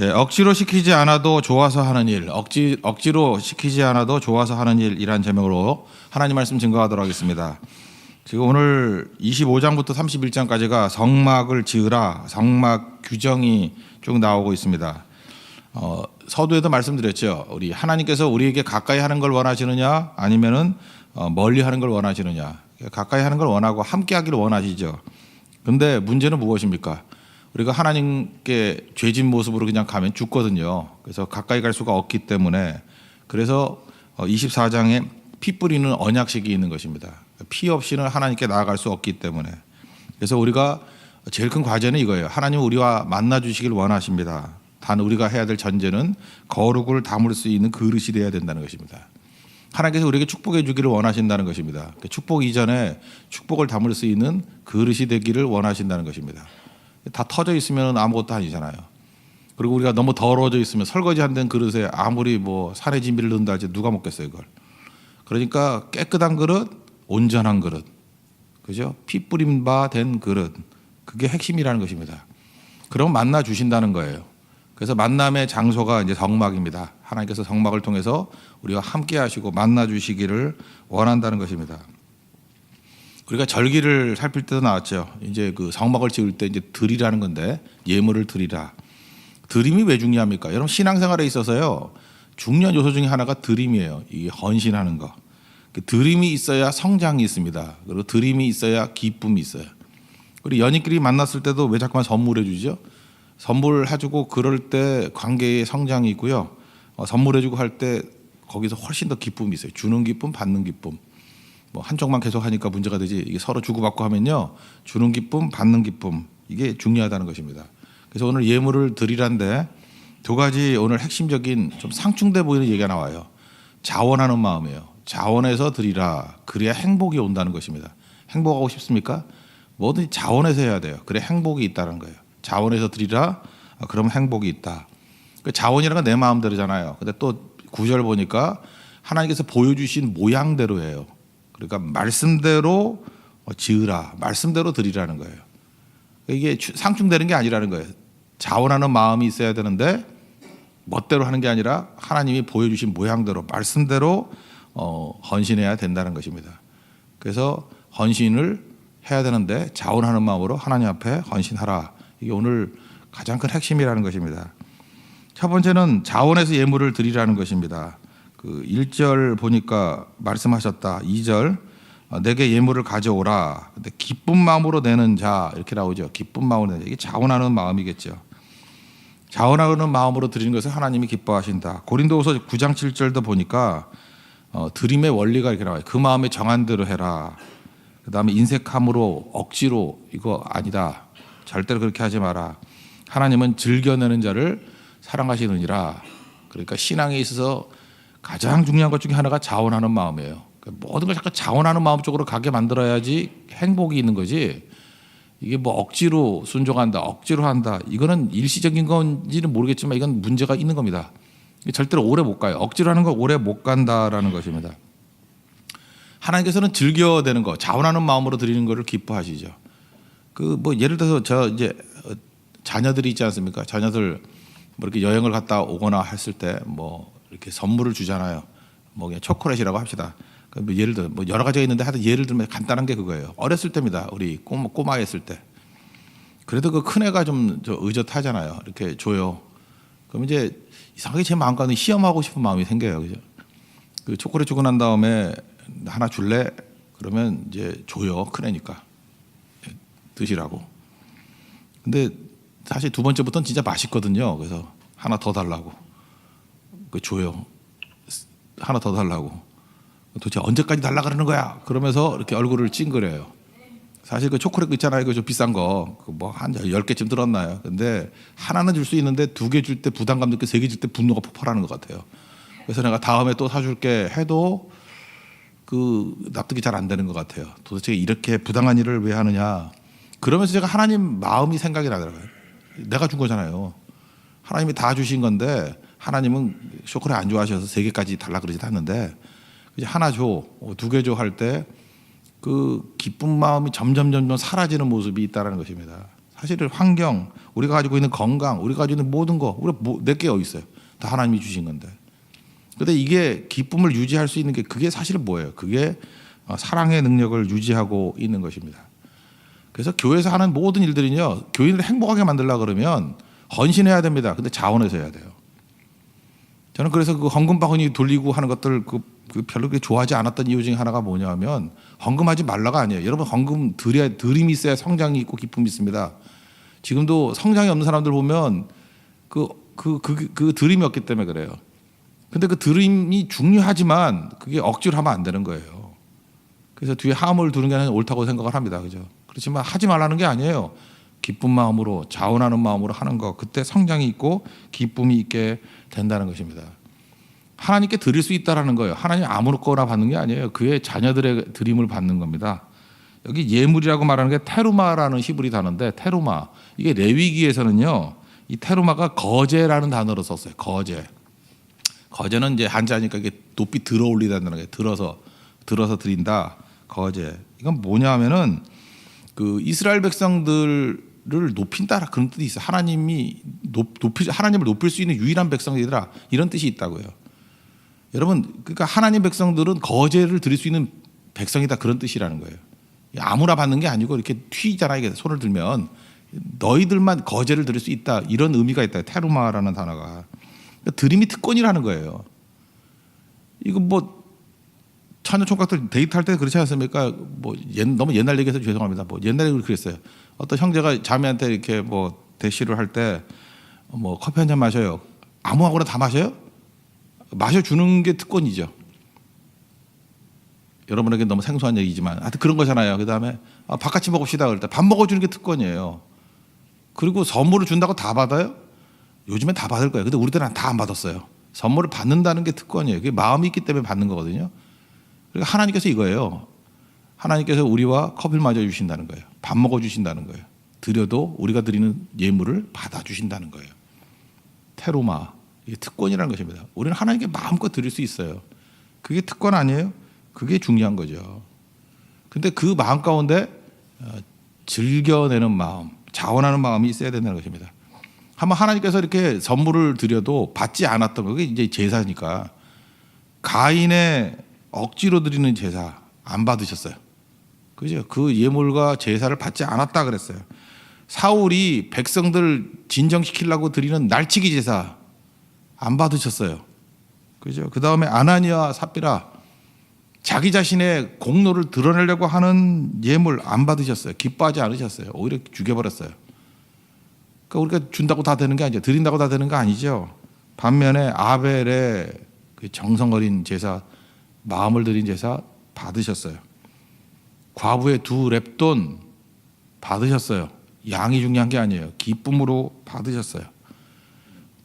예, 억지로 시키지 않아도 좋아서 하는 일, 억지 억지로 시키지 않아도 좋아서 하는 일이란 제목으로 하나님 말씀 증거하도록 하겠습니다. 지금 오늘 25장부터 31장까지가 성막을 지으라 성막 규정이 쭉 나오고 있습니다. 어, 서두에도 말씀드렸죠. 우리 하나님께서 우리에게 가까이 하는 걸 원하시느냐, 아니면은 어, 멀리 하는 걸 원하시느냐. 가까이 하는 걸 원하고 함께 하기를 원하시죠. 근데 문제는 무엇입니까? 우리가 하나님께 죄진 모습으로 그냥 가면 죽거든요. 그래서 가까이 갈 수가 없기 때문에 그래서 24장에 피 뿌리는 언약식이 있는 것입니다. 피 없이는 하나님께 나아갈 수 없기 때문에 그래서 우리가 제일 큰 과제는 이거예요. 하나님 우리와 만나 주시길 원하십니다. 단 우리가 해야 될 전제는 거룩을 담을 수 있는 그릇이 되어야 된다는 것입니다. 하나님께서 우리에게 축복해 주기를 원하신다는 것입니다. 축복 이전에 축복을 담을 수 있는 그릇이 되기를 원하신다는 것입니다. 다 터져 있으면 아무것도 아니잖아요. 그리고 우리가 너무 더러워져 있으면 설거지 안된 그릇에 아무리 뭐 산의 진미를 넣는다 할지 누가 먹겠어요 이걸. 그러니까 깨끗한 그릇, 온전한 그릇, 그죠? 피 뿌린 바 된 그릇, 그게 핵심이라는 것입니다. 그럼 만나 주신다는 거예요. 그래서 만남의 장소가 이제 성막입니다. 하나님께서 성막을 통해서 우리가 함께 하시고 만나 주시기를 원한다는 것입니다. 우리가 절기를 살필 때도 나왔죠. 이제 그 성막을 지을 때 이제 드리라는 건데 예물을 드리라. 드림이 왜 중요합니까? 여러분 신앙생활에 있어서요 중요한 요소 중에 하나가 드림이에요. 이 헌신하는 거. 그 드림이 있어야 성장이 있습니다. 그리고 드림이 있어야 기쁨이 있어요. 그리고 연인끼리 만났을 때도 왜 자꾸만 선물해 주죠? 선물해주고 그럴 때 관계의 성장이 있고요. 어, 선물해주고 할 때 거기서 훨씬 더 기쁨이 있어요. 주는 기쁨, 받는 기쁨. 뭐 한쪽만 계속 하니까 문제가 되지. 이게 서로 주고받고 하면요. 주는 기쁨, 받는 기쁨. 이게 중요하다는 것입니다. 그래서 오늘 예물을 드리란데 두 가지 오늘 핵심적인 좀 상충돼 보이는 얘기가 나와요. 자원하는 마음이에요. 자원해서 드리라. 그래야 행복이 온다는 것입니다. 행복하고 싶습니까? 뭐든지 자원해서 해야 돼요. 그래 행복이 있다는 거예요. 자원해서 드리라. 아, 그러면 행복이 있다. 그 자원이라는 건 내 마음대로잖아요. 근데 또 구절 보니까 하나님께서 보여주신 모양대로 해요. 그러니까 말씀대로 지으라, 말씀대로 드리라는 거예요. 이게 상충되는 게 아니라는 거예요. 자원하는 마음이 있어야 되는데 멋대로 하는 게 아니라 하나님이 보여주신 모양대로 말씀대로 어, 헌신해야 된다는 것입니다. 그래서 헌신을 해야 되는데 자원하는 마음으로 하나님 앞에 헌신하라. 이게 오늘 가장 큰 핵심이라는 것입니다. 첫 번째는 자원해서 예물을 드리라는 것입니다. 그 1절 보니까 말씀하셨다. 2절 어, 내게 예물을 가져오라. 근데 기쁜 마음으로 내는 자 이렇게 나오죠. 기쁜 마음으로 내는 자. 이게 자원하는 마음이겠죠. 자원하는 마음으로 드리는 것을 하나님이 기뻐하신다. 고린도후서 9장 7절도 보니까 어, 드림의 원리가 이렇게 나와요. 그 마음에 정한 대로 해라. 그다음에 인색함으로 억지로 이거 아니다. 절대로 그렇게 하지 마라. 하나님은 즐겨내는 자를 사랑하시느니라. 그러니까 신앙에 있어서 가장 중요한 것 중에 하나가 자원하는 마음이에요. 그러니까 모든 걸 자꾸 자원하는 마음 쪽으로 가게 만들어야지 행복이 있는 거지. 이게 뭐 억지로 순종한다, 억지로 한다. 이거는 일시적인 건지는 모르겠지만 이건 문제가 있는 겁니다. 절대로 오래 못 가요. 억지로 하는 거 오래 못 간다라는 것입니다. 하나님께서는 즐겨되는 거, 자원하는 마음으로 드리는 것을 기뻐하시죠. 그 뭐 예를 들어서 저 이제 자녀들이 있지 않습니까? 자녀들 뭐 이렇게 여행을 갔다 오거나 했을 때 뭐 이렇게 선물을 주잖아요. 뭐 초콜릿이라고 합시다. 뭐 예를 들어 뭐 여러 가지가 있는데 하여튼 예를 들면 간단한 게 그거예요. 어렸을 때입니다. 우리 꼬마 꼬마였을 때. 그래도 그 큰 애가 좀 의젓하잖아요. 이렇게 줘요. 그럼 이제 이상하게 제 마음 가운데 시험하고 싶은 마음이 생겨요. 그죠? 그 초콜릿 주고 난 다음에 하나 줄래? 그러면 이제 줘요. 큰 애니까. 드시라고. 근데 사실 두 번째부터는 진짜 맛있거든요. 그래서 하나 더 달라고. 그 줘요. 하나 더 달라고. 도대체 언제까지 달라 그러는 거야? 그러면서 이렇게 얼굴을 찡그려요. 사실 그 초콜릿 있잖아요. 그 좀 비싼 거. 뭐한 10개쯤 들었나요? 근데 하나는 줄 수 있는데 두 개 줄 때 부담감 느끼고 세 개 줄 때 분노가 폭발하는 것 같아요. 그래서 내가 다음에 또 사줄게 해도 그 납득이 잘 안 되는 것 같아요. 도대체 이렇게 부당한 일을 왜 하느냐. 그러면서 제가 하나님 마음이 생각이 나더라고요. 내가 준 거잖아요. 하나님이 다 주신 건데 하나님은 초콜릿 안 좋아하셔서 세 개까지 달라 그러지도 않는데 하나 줘, 두 개 줘 할 때 그 기쁜 마음이 점점 점점 사라지는 모습이 있다라는 것입니다. 사실은 환경, 우리가 가지고 있는 건강, 우리가 가지고 있는 모든 거, 우리가 뭐, 내게 어디 있어요? 다 하나님이 주신 건데. 근데 이게 기쁨을 유지할 수 있는 게 그게 사실은 뭐예요? 그게 어, 사랑의 능력을 유지하고 있는 것입니다. 그래서 교회에서 하는 모든 일들은요, 교인을 행복하게 만들려 그러면 헌신해야 됩니다. 근데 자원해서 해야 돼요. 저는 그래서 그 헌금 바구니 돌리고 하는 것들 그, 그 별로 그렇게 좋아하지 않았던 이유 중에 하나가 뭐냐면 헌금하지 말라가 아니에요. 여러분 헌금 드려야 드림이 있어야 성장이 있고 기쁨이 있습니다. 지금도 성장이 없는 사람들 보면 그그 그 그 드림이 없기 때문에 그래요. 근데 그 드림이 중요하지만 그게 억지로 하면 안 되는 거예요. 그래서 뒤에 함을 두는 게 옳다고 생각을 합니다. 그죠? 그렇지만 하지 말라는 게 아니에요. 기쁜 마음으로 자원하는 마음으로 하는 거 그때 성장이 있고 기쁨이 있게 된다는 것입니다. 하나님께 드릴 수 있다라는 거예요. 하나님 아무거나 받는 게 아니에요. 그의 자녀들의 드림을 받는 겁니다. 여기 예물이라고 말하는 게 테루마라는 히브리 단어인데 테루마 이게 레위기에서는요 이 테루마가 거제라는 단어로 썼어요. 거제. 거제는 이제 한자니까 이게 높이 들어 올리다는 게 들어서 들어서 드린다. 거제. 이건 뭐냐면은 그 이스라엘 백성들 을 높인다 그런 뜻이 있어. 요 하나님이 높, 높이 하나님을 높일 수 있는 유일한 백성들이라 이런 뜻이 있다고요. 여러분 그러니까 하나님 백성들은 거제를 드릴 수 있는 백성이다 그런 뜻이라는 거예요. 아무나 받는 게 아니고 이렇게 튀잖아 이게 손을 들면 너희들만 거제를 드릴 수 있다 이런 의미가 있다. 테루마라는 단어가 그러니까 드림이 특권이라는 거예요. 이거 뭐 처녀 총각들 데이트할 때 그렇지 않습니까? 뭐 옛, 너무 옛날 얘기해서 죄송합니다. 뭐 옛날에 그랬어요. 어떤 형제가 자매한테 이렇게 뭐 대시를 할 때 뭐 커피 한 잔 마셔요. 아무하고나 다 마셔요? 마셔 주는 게 특권이죠. 여러분에게 너무 생소한 얘기지만 하여튼 그런 거잖아요. 그 다음에 아, 밥 같이 먹읍시다 그럴 때 밥 먹어 주는 게 특권이에요. 그리고 선물을 준다고 다 받아요? 요즘엔 다 받을 거예요. 근데 우리 때는 다 안 받았어요. 선물을 받는다는 게 특권이에요. 그게 마음이 있기 때문에 받는 거거든요. 그러니까 하나님께서 이거예요. 하나님께서 우리와 커피를 마저 주신다는 거예요. 밥 먹어 주신다는 거예요. 드려도 우리가 드리는 예물을 받아 주신다는 거예요. 테로마 이게 특권이라는 것입니다. 우리는 하나님께 마음껏 드릴 수 있어요. 그게 특권 아니에요? 그게 중요한 거죠. 근데 그 마음 가운데 어, 즐겨내는 마음, 자원하는 마음이 있어야 된다는 것입니다. 한번 하나님께서 이렇게 선물을 드려도 받지 않았던 거, 그게 이제 제사니까 가인의 억지로 드리는 제사 안 받으셨어요. 그죠? 그 예물과 제사를 받지 않았다 그랬어요. 사울이 백성들 진정시키려고 드리는 날치기 제사 안 받으셨어요. 그죠? 그 다음에 아나니아 삽비라 자기 자신의 공로를 드러내려고 하는 예물 안 받으셨어요. 기뻐하지 않으셨어요. 오히려 죽여버렸어요. 그러니까 우리가 준다고 다 되는 게 아니죠. 드린다고 다 되는 거 아니죠. 반면에 아벨의 그 정성 어린 제사, 마음을 드린 제사 받으셨어요. 과부의 두 랩돈 받으셨어요. 양이 중요한 게 아니에요. 기쁨으로 받으셨어요.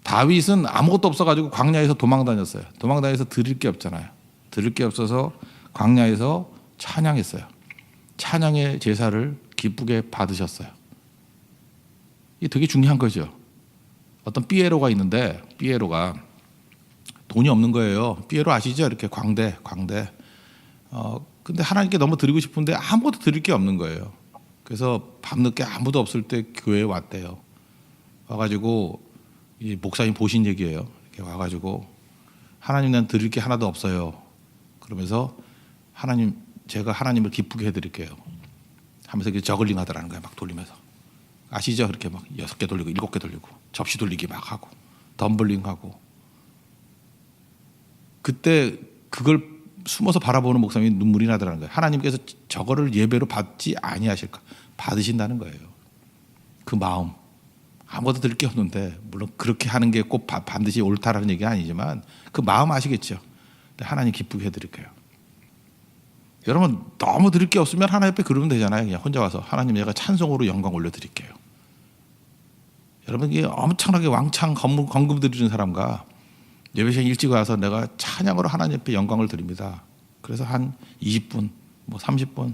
다윗은 아무것도 없어가지고 광야에서 도망 다녔어요. 도망 다녀서 드릴 게 없잖아요. 드릴 게 없어서 광야에서 찬양했어요. 찬양의 제사를 기쁘게 받으셨어요. 이게 되게 중요한 거죠. 어떤 삐에로가 있는데 삐에로가 돈이 없는 거예요. 삐에로 아시죠? 이렇게 광대, 광대. 어, 근데 하나님께 너무 드리고 싶은데 아무것도 드릴 게 없는 거예요. 그래서 밤늦게 아무도 없을 때 교회에 왔대요. 와가지고 이 목사님 보신 얘기예요. 이렇게 와가지고 하나님 난 드릴 게 하나도 없어요. 그러면서 하나님 제가 하나님을 기쁘게 해드릴게요. 하면서 이렇게 저글링 하더라는 거예요. 막 돌리면서 아시죠? 그렇게 막 여섯 개 돌리고 일곱 개 돌리고 접시 돌리기 막 하고 덤블링 하고 그때 그걸 숨어서 바라보는 목사님이 눈물이 나더라는 거예요. 하나님께서 저거를 예배로 받지 아니하실까? 받으신다는 거예요. 그 마음. 아무것도 들을 게 없는데 물론 그렇게 하는 게 꼭 반드시 옳다라는 얘기가 아니지만 그 마음 아시겠죠? 하나님 기쁘게 해드릴게요. 여러분 너무 드릴 게 없으면 하나님 앞에 그러면 되잖아요. 그냥 혼자 와서 하나님 내가 찬송으로 영광 올려드릴게요. 여러분 이게 엄청나게 왕창 건금 드리는 사람과 예배 시간 일찍 와서 내가 찬양으로 하나님 앞에 영광을 드립니다. 그래서 한 20분, 뭐 30분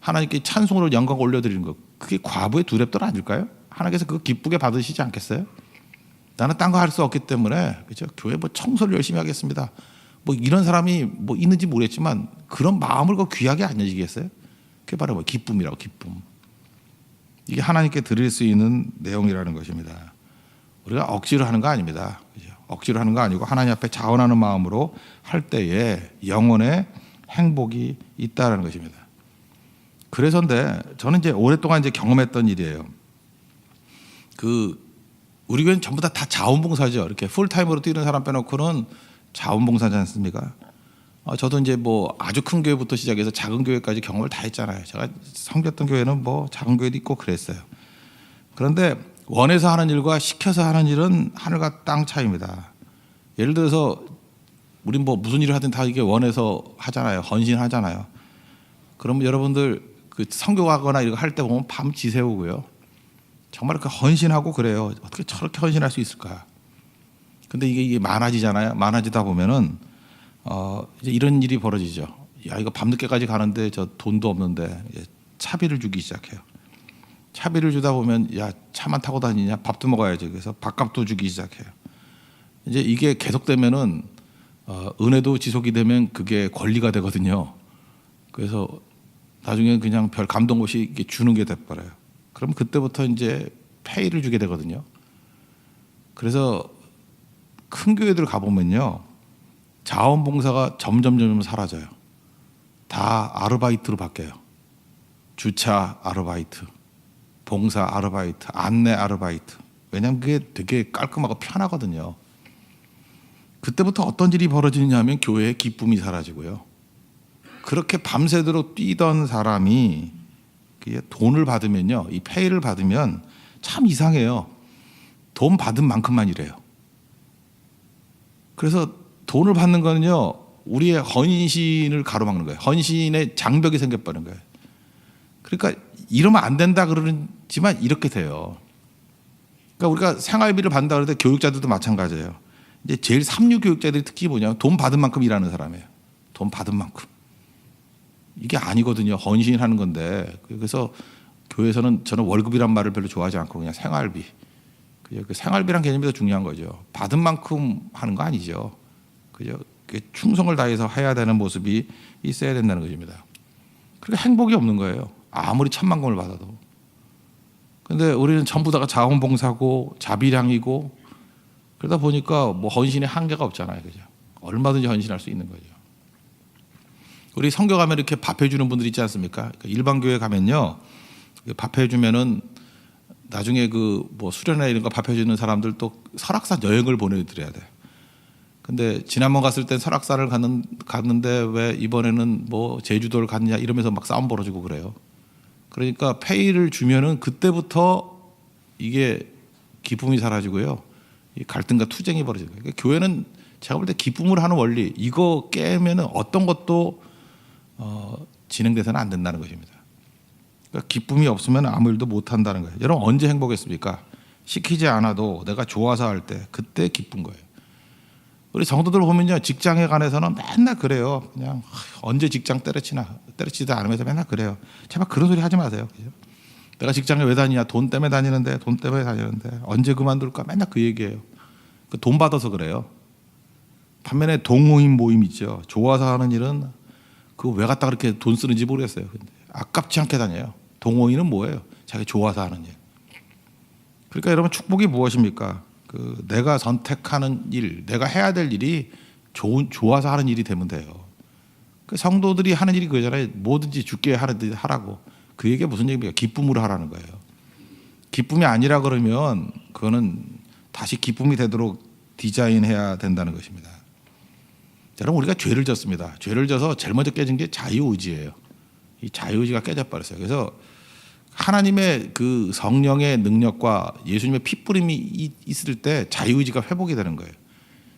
하나님께 찬송으로 영광 올려드리는 거 그게 과부의 두렵던 아닐까요? 하나님께서 그거 기쁘게 받으시지 않겠어요? 나는 딴 거 할 수 없기 때문에 그죠? 교회 뭐 청소를 열심히 하겠습니다. 뭐 이런 사람이 뭐 있는지 모르겠지만 그런 마음을 그 귀하게 안 여기겠어요? 그게 바로 뭐 기쁨이라고 기쁨. 이게 하나님께 드릴 수 있는 내용이라는 것입니다. 우리가 억지로 하는 거 아닙니다. 그죠? 억지로 하는 거 아니고 하나님 앞에 자원하는 마음으로 할 때에 영혼의 행복이 있다라는 것입니다. 그래서인데 저는 이제 오랫동안 이제 경험했던 일이에요. 그 우리 교회는 전부 다, 다 자원봉사죠. 이렇게 풀타임으로 뛰는 사람 빼놓고는 자원봉사지 않습니까? 어, 저도 이제 뭐 아주 큰 교회부터 시작해서 작은 교회까지 경험을 다 했잖아요. 제가 섬겼던 교회는 뭐 작은 교회도 있고 그랬어요. 그런데 원해서 하는 일과 시켜서 하는 일은 하늘과 땅 차이입니다. 예를 들어서 우린 뭐 무슨 일을 하든 다 이게 원해서 하잖아요. 헌신하잖아요. 그러면 여러분들 그 성교하거나 이거 할 때 보면 밤 지새우고요. 정말 그 헌신하고 그래요. 어떻게 저렇게 헌신할 수 있을까? 근데 이게, 이게 많아지잖아요. 많아지다 보면은 어 이제 이런 일이 벌어지죠. 야 이거 밤늦게까지 가는데 저 돈도 없는데 이제 차비를 주기 시작해요. 차비를 주다 보면 야 차만 타고 다니냐 밥도 먹어야지 그래서 밥값도 주기 시작해요. 이제 이게 계속되면은 어, 은혜도 지속이 되면 그게 권리가 되거든요. 그래서 나중에 그냥 별 감동 없이 이렇게 주는 게 돼버려요. 그럼 그때부터 이제 페이를 주게 되거든요. 그래서 큰 교회들 가보면요. 자원봉사가 점점 점점 사라져요. 다 아르바이트로 바뀌어요. 주차 아르바이트, 봉사 아르바이트, 안내 아르바이트. 왜냐하면 그게 되게 깔끔하고 편하거든요. 그때부터 어떤 일이 벌어지느냐 하면 교회의 기쁨이 사라지고요. 그렇게 밤새도록 뛰던 사람이 돈을 받으면요. 이 페이를 받으면 참 이상해요. 돈 받은 만큼만 일해요. 그래서 돈을 받는 거는요. 우리의 헌신을 가로막는 거예요. 헌신의 장벽이 생겨버린 거예요. 그러니까 이러면 안 된다 그러지만 이렇게 돼요. 그러니까 우리가 생활비를 받는다 그럴 때 교육자들도 마찬가지예요. 이제 제일 삼류 교육자들이 특히 뭐냐면 돈 받은 만큼 일하는 사람이에요. 돈 받은 만큼. 이게 아니거든요. 헌신하는 건데. 그래서 교회에서는 저는 월급이란 말을 별로 좋아하지 않고 그냥 생활비. 그죠? 그 생활비란 개념이 더 중요한 거죠. 받은 만큼 하는 거 아니죠. 그죠? 그 충성을 다해서 해야 되는 모습이 있어야 된다는 것입니다. 그러니까 행복이 없는 거예요. 아무리 천만금을 받아도. 근데 우리는 전부 다가 자원봉사고 자비량이고 그러다 보니까 뭐 헌신의 한계가 없잖아요. 그죠? 얼마든지 헌신할 수 있는 거죠. 우리 성교 가면 이렇게 밥 해 주는 분들 있지 않습니까? 그러니까 일반 교회 가면요, 밥 해 주면은 나중에 그 뭐 수련회 이런 거 밥 해 주는 사람들 또 설악산 여행을 보내 드려야 돼. 근데 지난번 갔을 땐 설악산을 가는 갔는데 왜 이번에는 뭐 제주도를 갔냐 이러면서 막 싸움 벌어지고 그래요. 그러니까 페이를 주면은 그때부터 이게 기쁨이 사라지고요. 이 갈등과 투쟁이 벌어지는 거예요. 그러니까 교회는 제가 볼 때 기쁨을 하는 원리 이거 깨면은 어떤 것도 어, 진행돼서는 안 된다는 것입니다. 그러니까 기쁨이 없으면 아무 일도 못 한다는 거예요. 여러분 언제 행복했습니까? 시키지 않아도 내가 좋아서 할 때 그때 기쁜 거예요. 우리 성도들 보면요 직장에 관해서는 맨날 그래요. 그냥 언제 직장 때려치나 때려치지도 않으면서 맨날 그래요. 제발 그런 소리 하지 마세요. 그죠? 내가 직장에 왜 다니냐? 돈 때문에 다니는데 돈 때문에 다니는데 언제 그만둘까? 맨날 그 얘기예요. 그 돈 받아서 그래요. 반면에 동호인 모임 있죠. 좋아서 하는 일은 그거 왜 갖다 그렇게 돈 쓰는지 모르겠어요. 근데 아깝지 않게 다녀요. 동호인은 뭐예요? 자기 좋아서 하는 일. 그러니까 여러분 축복이 무엇입니까? 그 내가 선택하는 일, 내가 해야 될 일이 좋은 좋아서 하는 일이 되면 돼요. 그 성도들이 하는 일이 그거잖아요. 뭐든지 죽게 하는 듯 하라고. 그 얘기가 무슨 얘기입니까? 기쁨으로 하라는 거예요. 기쁨이 아니라 그러면 그거는 다시 기쁨이 되도록 디자인해야 된다는 것입니다. 여러분 우리가 죄를 졌습니다. 죄를 져서 제일 먼저 깨진 게 자유의지예요. 이 자유의지가 깨져버렸어요. 그래서 하나님의 그 성령의 능력과 예수님의 피뿌림이 이- 있을 때 자유의지가 회복이 되는 거예요.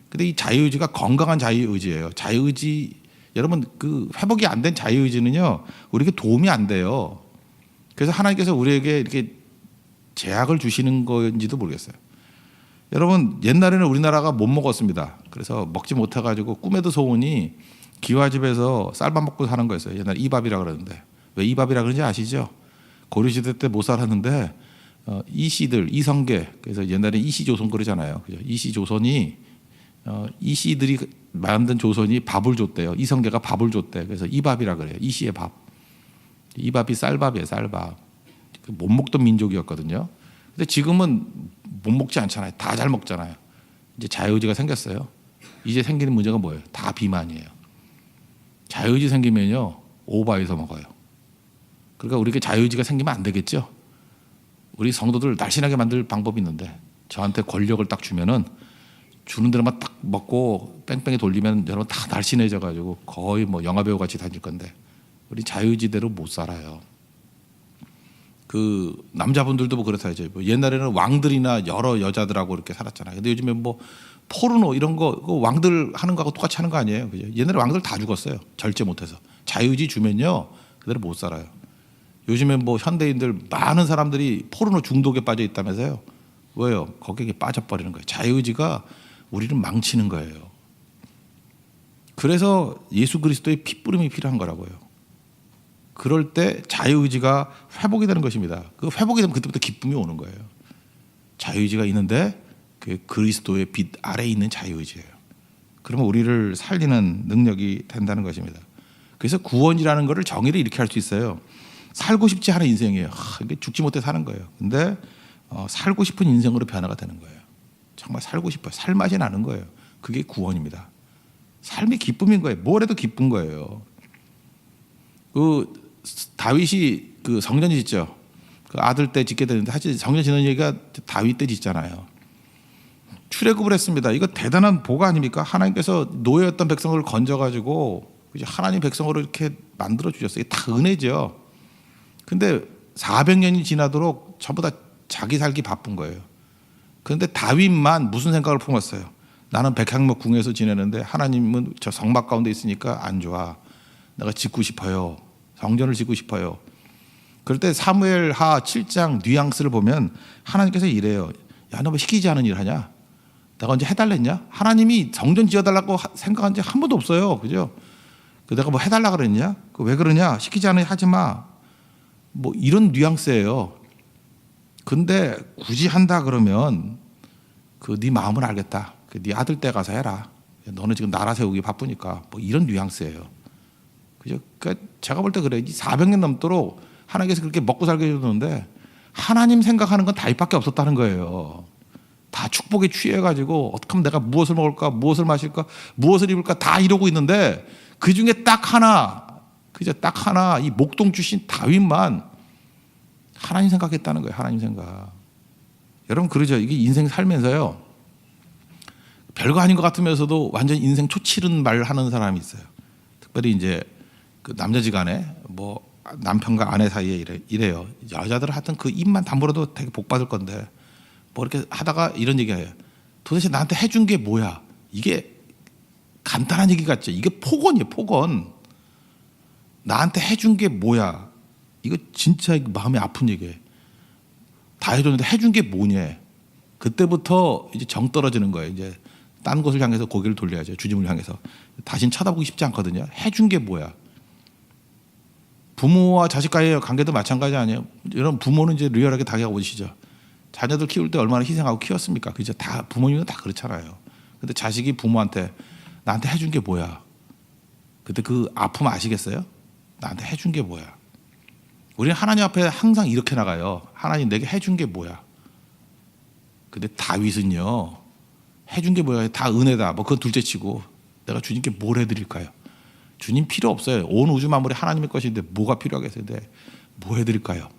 근데 이 자유의지가 건강한 자유의지예요. 자유의지 여러분 그 회복이 안 된 자유의지는요 우리에게 도움이 안 돼요. 그래서 하나님께서 우리에게 이렇게 제약을 주시는 건지도 모르겠어요. 여러분 옛날에는 우리나라가 못 먹었습니다. 그래서 먹지 못해 가지고 꿈에도 소원이 기와집에서 쌀밥 먹고 사는 거였어요. 옛날 이밥이라 그러는데 왜 이밥이라 그런지 아시죠? 고려시대 때 못 살았는데 어, 이씨들 이성계 그래서 옛날에 이씨조선 그러잖아요. 그죠? 이씨조선이 어, 이씨들이 만든 조선이 밥을 줬대요. 이성계가 밥을 줬대. 그래서 이밥이라 그래요. 이씨의 밥. 이밥이 쌀밥이에요. 쌀밥. 그못 먹던 민족이었거든요. 근데 지금은 못 먹지 않잖아요. 다 잘 먹잖아요. 이제 자유의지가 생겼어요. 이제 생기는 문제가 뭐예요? 다 비만이에요. 자유의지 생기면요 오바해서 먹어요. 그러니까 우리가 자유의지가 생기면 안 되겠죠. 우리 성도들 날씬하게 만들 방법이 있는데 저한테 권력을 딱 주면은 주는 대로만 딱 먹고 뺑뺑이 돌리면 여러분 다 날씬해져 가지고 거의 뭐 영화 배우 같이 다닐 건데 우리 자유의지대로 못 살아요. 그 남자분들도 뭐 그렇다 이제 뭐 옛날에는 왕들이나 여러 여자들하고 이렇게 살았잖아요. 근데 요즘에 뭐 포르노 이런 거 왕들 하는 거하고 똑같이 하는 거 아니에요. 그죠? 옛날에 왕들 다 죽었어요. 절제 못해서 자유의지 주면요 그대로 못 살아요. 요즘에 뭐 현대인들 많은 사람들이 포르노 중독에 빠져 있다면서요. 왜요? 거기에 빠져버리는 거예요. 자유의지가 우리를 망치는 거예요. 그래서 예수 그리스도의 핏부림이 필요한 거라고요. 그럴 때 자유의지가 회복이 되는 것입니다. 그 회복이 되면 그때부터 기쁨이 오는 거예요. 자유의지가 있는데 그 그리스도의 빛 아래에 있는 자유의지예요. 그러면 우리를 살리는 능력이 된다는 것입니다. 그래서 구원이라는 것을 정의를 이렇게 할 수 있어요. 살고 싶지 않은 인생이에요. 하, 이게 죽지 못해 사는 거예요. 근데 어, 살고 싶은 인생으로 변화가 되는 거예요. 정말 살고 싶어요. 살 맛이 나는 거예요. 그게 구원입니다. 삶이 기쁨인 거예요. 뭘 해도 기쁜 거예요. 그 다윗이 그 성전 짓죠. 그 아들 때 짓게 되는데 사실 성전 짓는 얘기가 다윗 때 짓잖아요. 출애굽을 했습니다. 이거 대단한 복 아닙니까? 하나님께서 노예였던 백성을 건져 가지고 이제 하나님 백성으로 이렇게 만들어 주셨어요. 다 은혜죠. 근데 400년이 지나도록 전부 다 자기 살기 바쁜 거예요. 그런데 다윗만 무슨 생각을 품었어요? 나는 백향목 궁에서 지내는데 하나님은 저 성막 가운데 있으니까 안 좋아. 내가 짓고 싶어요. 성전을 짓고 싶어요. 그럴 때 사무엘 하 7장 뉘앙스를 보면 하나님께서 이래요. 야, 너뭐 시키지 않은 일 하냐? 내가 언제 해달랬냐? 하나님이 성전 지어달라고 하- 생각한 지한 번도 없어요. 그죠? 그 내가 뭐 해달라 그랬냐? 그 왜 그러냐? 시키지 않으니 하지 마. 뭐 이런 뉘앙스예요. 근데 굳이 한다 그러면 그 네 마음을 알겠다. 그 네 아들 때 가서 해라. 너는 지금 나라 세우기 바쁘니까 뭐 이런 뉘앙스예요. 그죠? 그러니까 제가 볼 때 그래. 400년 넘도록 하나님께서 그렇게 먹고 살게 해줬는데 하나님 생각하는 건 다윗밖에 없었다는 거예요. 다 축복에 취해가지고 어떻게 하면 내가 무엇을 먹을까, 무엇을 마실까, 무엇을 입을까 다 이러고 있는데 그 중에 딱 하나, 그죠? 딱 하나 이 목동 출신 다윗만 하나님 생각했다는 거예요. 하나님 생각. 여러분 그러죠. 이게 인생 살면서요. 별거 아닌 것 같으면서도 완전 인생 초치른 말 하는 사람이 있어요. 특별히 이제 그 남자지간에 뭐 남편과 아내 사이에 이래, 이래요. 여자들은 하여튼 그 입만 담으로도 되게 복 받을 건데 뭐 이렇게 하다가 이런 얘기해요. 도대체 나한테 해준 게 뭐야? 이게 간단한 얘기 같죠. 이게 폭언이에요. 폭언. 나한테 해준 게 뭐야? 이거 진짜 마음이 아픈 얘기예요. 다 해줬는데 해준 게 뭐냐? 그때부터 이제 정 떨어지는 거예요. 이제 딴 곳을 향해서 고개를 돌려야죠. 주님을 향해서. 다신 쳐다보기 쉽지 않거든요. 해준 게 뭐야? 부모와 자식과의 관계도 마찬가지 아니에요. 여러분 부모는 이제 리얼하게 다가가 보시죠. 자녀들 키울 때 얼마나 희생하고 키웠습니까? 그죠? 다 부모님은 다 그렇잖아요. 근데 자식이 부모한테 나한테 해준 게 뭐야? 그때 그 아픔 아시겠어요? 나한테 해준 게 뭐야? 우리는 하나님 앞에 항상 이렇게 나가요. 하나님 내게 해준 게 뭐야? 근데 다윗은요 해준 게 뭐야? 다 은혜다. 뭐 그건 둘째 치고 내가 주님께 뭘 해드릴까요? 주님 필요 없어요. 온 우주 만물이 하나님의 것인데 뭐가 필요하겠어요? 네. 뭐 해드릴까요?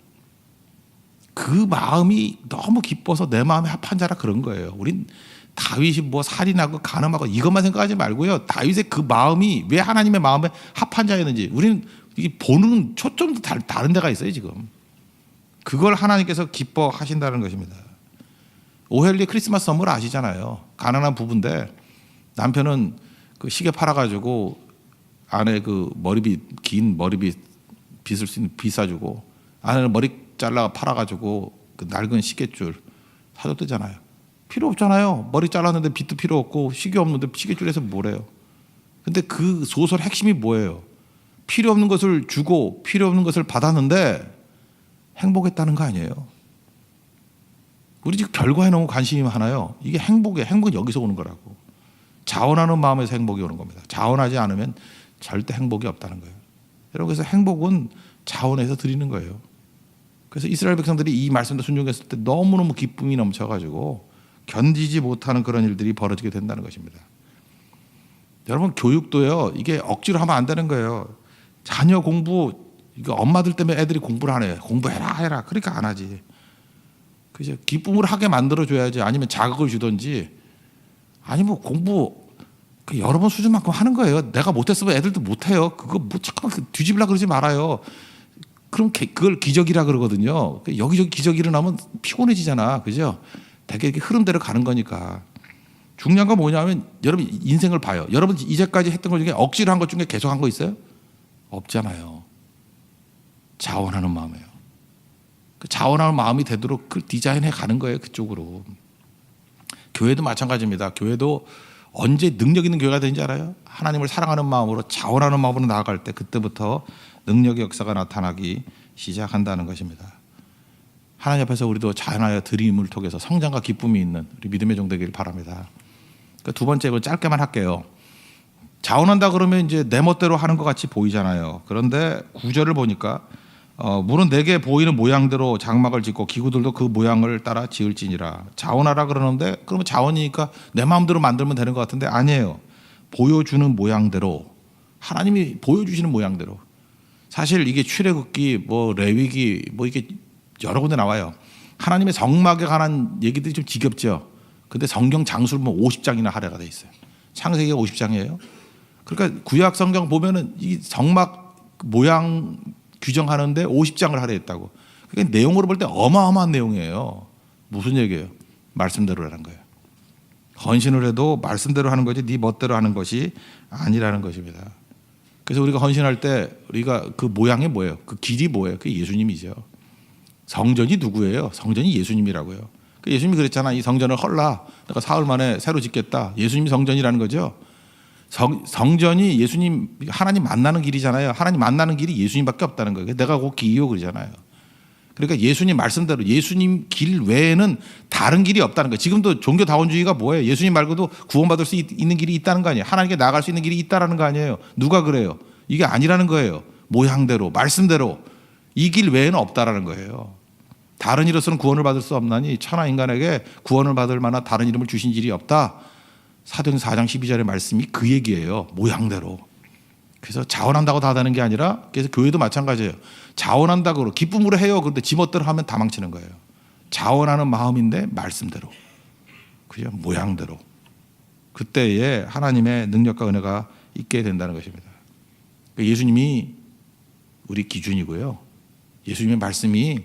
그 마음이 너무 기뻐서 내 마음에 합한 자라 그런 거예요. 우린 다윗이 뭐 살인하고 간음하고 이것만 생각하지 말고요. 다윗의 그 마음이 왜 하나님의 마음에 합한 자였는지 우리는 이 보는 초점도 다- 다른 데가 있어요 지금. 그걸 하나님께서 기뻐하신다는 것입니다. 오헬리 크리스마스 선물 아시잖아요. 가난한 부부인데 남편은 그 시계 팔아가지고 아내 그 머리빗 긴 머리빗 빗을 수 있는 빗 사주고 아내는 머리 잘라 팔아가지고 그 낡은 시계줄 사줬대잖아요. 필요 없잖아요. 머리 잘랐는데 빗도 필요 없고 시계 없는데 시계줄에서 뭐래요? 근데 그 소설 핵심이 뭐예요? 필요 없는 것을 주고 필요 없는 것을 받았는데 행복했다는 거 아니에요? 우리 지금 결과에 너무 관심이 많아요. 이게 행복이에요. 행복은 여기서 오는 거라고. 자원하는 마음에서 행복이 오는 겁니다. 자원하지 않으면 절대 행복이 없다는 거예요. 여러분 그래서 행복은 자원에서 드리는 거예요. 그래서 이스라엘 백성들이 이 말씀도 순종했을 때 너무너무 기쁨이 넘쳐가지고 견디지 못하는 그런 일들이 벌어지게 된다는 것입니다. 여러분 교육도요 이게 억지로 하면 안 되는 거예요. 자녀 공부 이거 엄마들 때문에 애들이 공부를 안 해요. 공부해라 해라 그러니까 안 하지. 그죠? 기쁨을 하게 만들어 줘야지 아니면 자극을 주든지 아니 뭐 공부 그 여러 번 수준만큼 하는 거예요. 내가 못했으면 애들도 못해요. 그거 뭐 잠깐 뒤집으려 그러지 말아요. 그럼 개- 그걸 기적이라 그러거든요. 그 여기저기 기적 일어나면 피곤해지잖아. 그죠? 되게 이렇게 흐름대로 가는 거니까. 중요한 건 뭐냐면 여러분 인생을 봐요. 여러분 이제까지 했던 것 중에 억지로 한 것 중에 계속 한 거 있어요? 없잖아요. 자원하는 마음이에요. 그 자원하는 마음이 되도록 그 디자인해 가는 거예요. 그쪽으로. 교회도 마찬가지입니다. 교회도 언제 능력 있는 교회가 되는지 알아요? 하나님을 사랑하는 마음으로 자원하는 마음으로 나아갈 때 그때부터 능력의 역사가 나타나기 시작한다는 것입니다. 하나님 앞에서 우리도 자연하여 드림을 통해서 성장과 기쁨이 있는 우리 믿음의 종 되기를 바랍니다. 그두 번째 이걸 짧게만 할게요. 자원한다 그러면 이제 내 멋대로 하는 것 같이 보이잖아요. 그런데 구절을 보니까 어, 물은 내게 보이는 모양대로 장막을 짓고 기구들도 그 모양을 따라 지을지니라. 자원하라 그러는데 그러면 자원이니까 내 마음대로 만들면 되는 것 같은데 아니에요. 보여주는 모양대로 하나님이 보여주시는 모양대로 사실 이게 출애굽기 뭐 레위기 뭐 이게 여러 군데 나와요. 하나님의 성막에 관한 얘기들이 좀 지겹죠. 근데 성경 장수를 뭐 50장이나 하래가 돼 있어요. 창세기가 50장이에요. 그러니까 구약 성경 보면은 이 성막 모양 규정하는데 50장을 하래했다고. 그게 내용으로 볼 때 어마어마한 내용이에요. 무슨 얘기예요? 말씀대로라는 거예요. 헌신을 해도 말씀대로 하는 거지 네 멋대로 하는 것이 아니라는 것입니다. 그래서 우리가 헌신할 때 우리가 그 모양이 뭐예요? 그 길이 뭐예요? 그 예수님이죠. 성전이 누구예요? 성전이 예수님이라고요. 그 예수님이 그랬잖아. 이 성전을 헐라. 내가 사흘 만에 새로 짓겠다. 예수님이 성전이라는 거죠. 성, 성전이 예수님 하나님 만나는 길이잖아요. 하나님 만나는 길이 예수님밖에 없다는 거예요. 내가 곧 길이요 그러잖아요. 그러니까 예수님 말씀대로 예수님 길 외에는 다른 길이 없다는 거예요. 지금도 종교 다원주의가 뭐예요? 예수님 말고도 구원받을 수 있- 있는 길이 있다는 거 아니에요? 하나님께 나아갈 수 있는 길이 있다라는 거 아니에요? 누가 그래요? 이게 아니라는 거예요. 모양대로 말씀대로 이 길 외에는 없다라는 거예요. 다른 이로서는 구원을 받을 수 없나니 천하 인간에게 구원을 받을 만한 다른 이름을 주신 일이 없다. 사도행 4장 12절의 말씀이 그 얘기예요. 모양대로. 그래서 자원한다고 다 되는 게 아니라 그래서 교회도 마찬가지예요. 자원한다고 기쁨으로 해요. 그런데 지멋대로 하면 다 망치는 거예요. 자원하는 마음인데 말씀대로. 그죠? 모양대로. 그때에 하나님의 능력과 은혜가 있게 된다는 것입니다. 그러니까 예수님이 우리 기준이고요. 예수님의 말씀이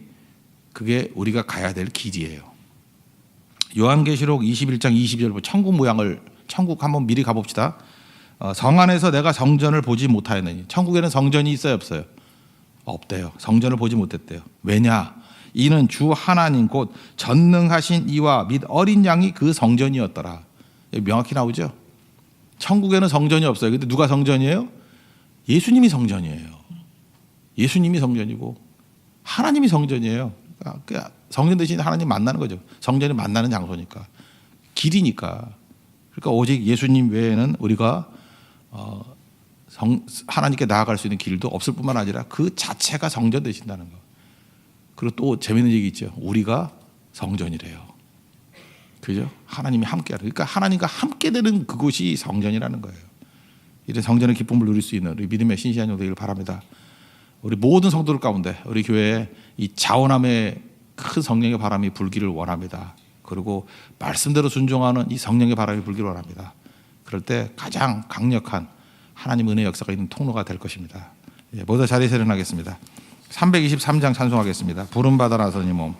그게 우리가 가야 될 길이에요. 요한계시록 21장 22절 보 천국 모양을 천국 한번 미리 가봅시다. 어, 성 안에서 내가 성전을 보지 못하였느니 천국에는 성전이 있어요 없어요? 없대요. 성전을 보지 못했대요. 왜냐? 이는 주 하나님 곧 전능하신 이와 및 어린 양이 그 성전이었더라. 명확히 나오죠. 천국에는 성전이 없어요. 근데 누가 성전이에요? 예수님이 성전이에요. 예수님이 성전이고 하나님이 성전이에요. 그러니까 그 성전 대신 하나님 만나는 거죠. 성전이 만나는 장소니까 길이니까. 그러니까 오직 예수님 외에는 우리가 어, 성, 하나님께 나아갈 수 있는 길도 없을 뿐만 아니라 그 자체가 성전 되신다는 거. 그리고 또 재밌는 얘기 있죠. 우리가 성전이래요. 그죠? 하나님이 함께 하는. 그러니까 하나님과 함께 되는 그곳이 성전이라는 거예요. 이런 성전의 기쁨을 누릴 수 있는 우리 믿음의 신시한 종 되기를 바랍니다. 우리 모든 성도들 가운데 우리 교회에 이 자원함의 큰 성령의 바람이 불기를 원합니다. 그리고 말씀대로 순종하는 이 성령의 바람이 불기를 원합니다. 그럴 때 가장 강력한 하나님 은혜 역사가 있는 통로가 될 것입니다. 예, 모두 자리에 세련하겠습니다. 323장 찬송하겠습니다. 부름 받아 나서니 몸.